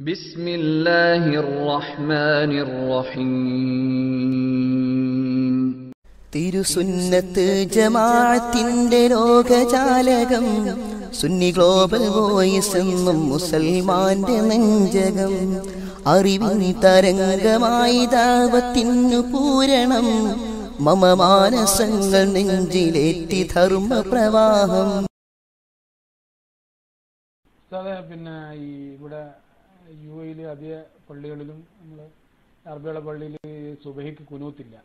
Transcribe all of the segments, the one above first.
بسم الله الرحمن الرحيم തിരുസുന്നത്ത് ജമാഅത്തിന്റെ ലോകജാലകം Sunni global voice എന്നും മുസൽമാന്റെ നെഞ്ചകം അറിവിൻ തരംഗമായി ദാവത്തിനു പൂരണം മമ മാനസങ്ങൾ നെഞ്ചിലേറ്റി ധർമ്മ പ്രവാഹം സാറേ പിന്നെ ഈ ഇവിടെ യു എയിൽ അധിക പള്ളികളിലും നമ്മൾ അറബികള പള്ളിയിൽ സുബഹിക്ക് കുനൂത്തില്ല.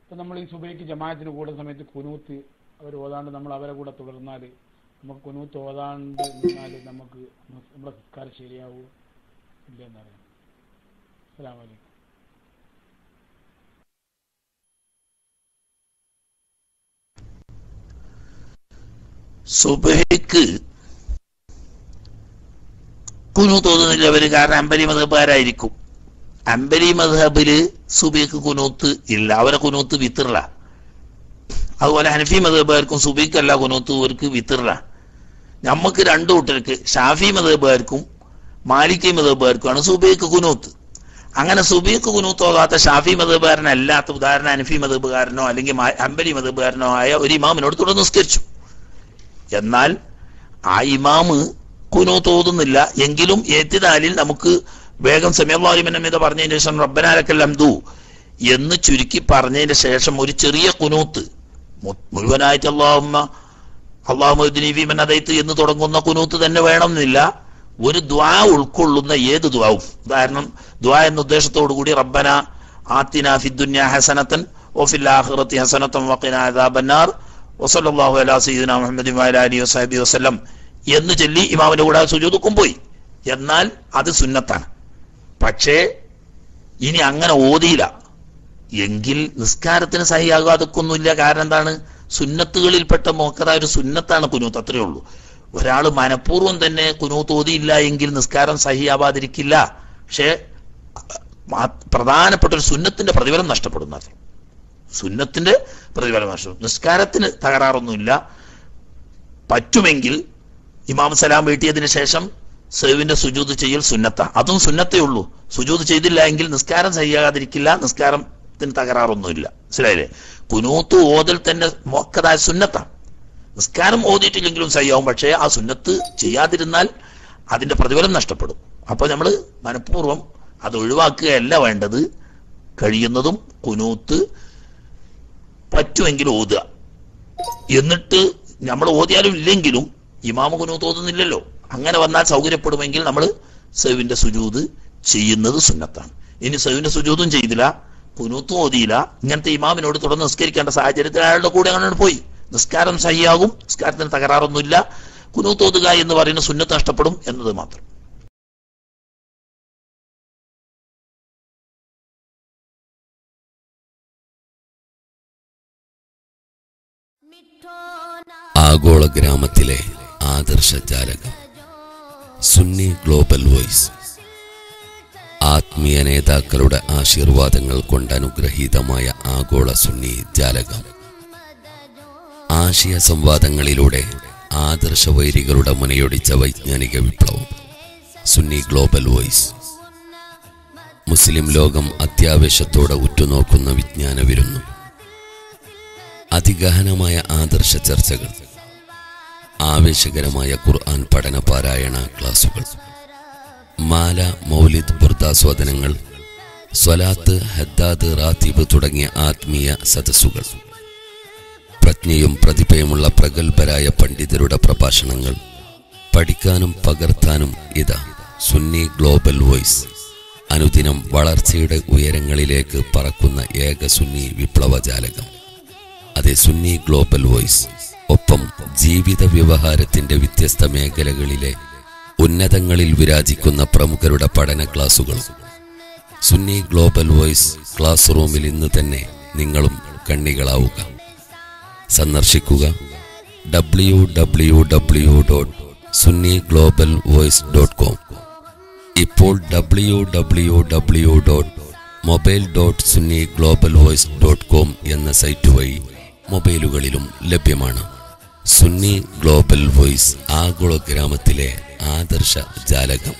അപ്പം നമ്മൾ ഈ സുബഹിക്ക് ജമാഅത്തിന് കൂടുന്ന സമയത്ത് കുനൂത്ത് അവർ ഓതാണ്ട് നമ്മൾ അവരെ കൂടെ തുടർന്നാൽ നമുക്ക് കുനൂത്ത് ഓതാണ്ട് നിന്നാൽ നമുക്ക് നമ്മുടെ സംസ്കാരം ശരിയാവൂ ഇല്ല എന്നറിയാം അസ്സാം വലൈക്കും സുബഹിക്ക് കുനു തോന്നുന്നില്ല അവർ കാരണം അമ്പലി മധബുകാരായിരിക്കും അമ്പലി മധബിൽ സുബിക്ക് കുനൂത്ത് ഇല്ല. അവരെ കുനൂത്ത് വിത്തിറ അതുപോലെ ഹനഫി മധബുകാർക്കും സുബിക്കല്ല കുനൂത്ത് അവർക്ക് വിത്തിറ നമുക്ക് രണ്ടു കൂട്ടർക്ക് ഷാഫി മധബുകാർക്കും മാലിക്കി മധബുകാർക്കുമാണ് സുബിക്ക് കുനൂത്ത്. അങ്ങനെ സുബിക്ക് കുനൂത്ത് പോകാത്ത ഷാഫി മതബുകാരനല്ലാത്ത ഉദാഹരണം ഹനഫി മതബുകാരനോ അല്ലെങ്കിൽ അമ്പലി മതബുകാരനോ ആയ ഒരു ഇമാമിനോട് തുടർന്ന് നിസ്കരിച്ചു. എന്നാൽ ആ ഇമാമ് കുനൂത്ത് തോന്നുന്നില്ല എങ്കിലും ഏത്തിനാലിൽ നമുക്ക് വേഗം സമയമിത പറഞ്ഞതിന് ശേഷം റബ്ബനാലക്കൽ അംദു എന്ന് ചുരുക്കി പറഞ്ഞതിന് ശേഷം ഒരു ചെറിയ കുനൂത്ത്. മുഴുവനായിട്ട് അള്ളാഹുമ്മ അള്ളാഹുദ്ദീൻ അതൈത്ത് എന്ന് തുടങ്ങുന്ന കുനൂത്ത് തന്നെ വേണമെന്നില്ല. ഒരു ദ്വാ ഉൾക്കൊള്ളുന്ന ഏത് ദ്വാവും? ഉദാഹരണം ദ്വാ എന്ന ഉദ്ദേശത്തോടു കൂടി റബ്ബന ആത്തിന ഫിദ്ദുന്യ ഹസനത്തൻ ഓഫിൽ ഹസനത്തൻ വക്കിനാർ അദാബന്നാർ. അലാ സയ്യിദിന മുഹമ്മദി വസല്ലം. എന്ന് ചൊല്ലി ഇമാമിന്റെ കൂടെ സുജൂദുക്കും പോയി എന്നാൽ അത് സുന്നത്താണ്. പക്ഷേ ഇനി അങ്ങനെ ഓതിയില്ല. എങ്കിൽ നിസ്കാരത്തിന് സഹിയാകാതൊക്കൊന്നുമില്ല കാരണം എന്താണ്? സുന്നത്തുകളിൽപ്പെട്ട മോക്കത ഒരു സുന്നത്താണ് കുനൂത്ത്. അത്രയേ ഉള്ളൂ. ഒരാൾ മനഃപൂർവം തന്നെ കുനൂത്ത് ഓതിയില്ല എങ്കിൽ നിസ്കാരം സഹിയാവാതിരിക്കില്ല. പക്ഷേ പ്രധാനപ്പെട്ട ഒരു സുന്നത്തിന്റെ പ്രതിഫലം നഷ്ടപ്പെടുന്നത് സുന്നത്തിന്റെ പ്രതിഫലം നഷ്ടപ്പെടും നിസ്കാരത്തിന് തകരാറൊന്നുമില്ല. പറ്റുമെങ്കിൽ ഇമാം സലാം വീട്ടിയതിന് ശേഷം സെവിന്റെ സുജൂത് ചെയ്യൽ സുന്നത്ത. അതും സുന്നത്തേ ഉള്ളൂ. സുജൂത് ചെയ്തില്ല എങ്കിൽ നിസ്കാരം ചെയ്യാതിരിക്കില്ല നിസ്കാരത്തിന് തകരാറൊന്നുമില്ല. മനസ്സിലായില്ലേ? കുനൂത്ത് ഓതൽ തന്നെ മോക്കതായ സുന്നത്ത. നിസ്കാരം ഓതിയിട്ടില്ലെങ്കിലും സയ്യാവും പക്ഷേ ആ സുന്നത്ത് ചെയ്യാതിരുന്നാൽ അതിന്റെ പ്രതിഫലം നഷ്ടപ്പെടും. അപ്പൊ നമ്മൾ മനഃപൂർവം അത് ഒഴിവാക്കുകയല്ല വേണ്ടത്. കഴിയുന്നതും കുനൂത്ത് പറ്റുമെങ്കിൽ ഓതുക. എന്നിട്ട് നമ്മൾ ഓതിയാലും ഇല്ലെങ്കിലും ഇമാമ കുനു ഓതുന്നില്ലല്ലോ അങ്ങനെ വന്നാൽ സൗകര്യപ്പെടുമെങ്കിൽ നമ്മൾ സെവിന്റെ സുജൂത് ചെയ്യുന്നത് സുന്നത്താണ്. ഇനി സെവിന്റെ സുജൂതും ചെയ്തില്ല കുനൂത്തും ഓതിയില്ല. ഇങ്ങനത്തെ ഇമാമിനോട് തുടർന്ന് നിസ്കരിക്കേണ്ട സാഹചര്യത്തിൽ അയാളുടെ കൂടെ അങ്ങനെ പോയി. നിസ്കാരം സഹിയാകും നിസ്കാരത്തിന് തകരാറൊന്നുമില്ല. കുനൂത്ത് ഓതുക എന്ന് പറയുന്ന സുന്നത്ത് നഷ്ടപ്പെടും എന്നത് മാത്രം. ആഗോള ഗ്രാമത്തിലെ ആദർശ ജാലകം. Sunni global voice. ആത്മീയ നേതാക്കളുടെ ആശീർവാദങ്ങൾ കൊണ്ട് അനുഗ്രഹീതമായ ആഗോള സുന്നി ജാലകം. ആശയ സംവാദങ്ങളിലൂടെ ആദർശ വൈരികളുടെ മുനയൊടിച്ച വൈജ്ഞാനിക വിപ്ലവം. Sunni global voice. മുസ്ലിം ലോകം അത്യാവശ്യത്തോടെ ഉറ്റുനോക്കുന്ന വിജ്ഞാന വിരുന്നു അതിഗഹനമായ ആദർശ ചർച്ചകൾ. ആവേശകരമായ ഖുർആൻ പഠന പാരായണ ക്ലാസുകൾ. മാല മൗലിദ് ബുർദാസ്വാദനങ്ങൾ സ്വലാത്ത് ഹദ്ദാദ് റാത്തീബ് തുടങ്ങിയ ആത്മീയ സദസ്സുകൾ. പ്രജ്ഞയും പ്രതിഭയുമുള്ള പ്രഗത്ഭരായ പണ്ഡിതരുടെ പ്രഭാഷണങ്ങൾ. പഠിക്കാനും പകർത്താനും ഇതാ സുന്നി ഗ്ലോബൽ വോയിസ്. അനുദിനം വളർച്ചയുടെ ഉയരങ്ങളിലേക്ക് പറക്കുന്ന ഏക സുന്നി വിപ്ലവജാലകം. അതെ സുന്നി ഗ്ലോബൽ വോയിസ്. ഒപ്പം ജീവിത വ്യവഹാരത്തിന്റെ വ്യത്യസ്ത മേഖലകളിലെ ഉന്നതങ്ങളിൽ വിരാജിക്കുന്ന പ്രമുഖരുടെ പഠന ക്ലാസുകൾ സുന്നി ഗ്ലോബൽ വോയിസ് ക്ലാസ് റൂമിൽ ഇന്ന് തന്നെ നിങ്ങളും കണ്ണികളാവുക. സന്ദർശിക്കുക. W W W dot Sunni global voice dot com ഇപ്പോൾ W W W dot mobile dot Sunni global voice dot com എന്ന സൈറ്റ് വഴി മൊബൈലുകളിലും ലഭ്യമാണ്. സുന്നി ഗ്ലോബൽ വോയിസ് ആഗോള ഗ്രാമത്തിലെ ആദർശ ജാലകം.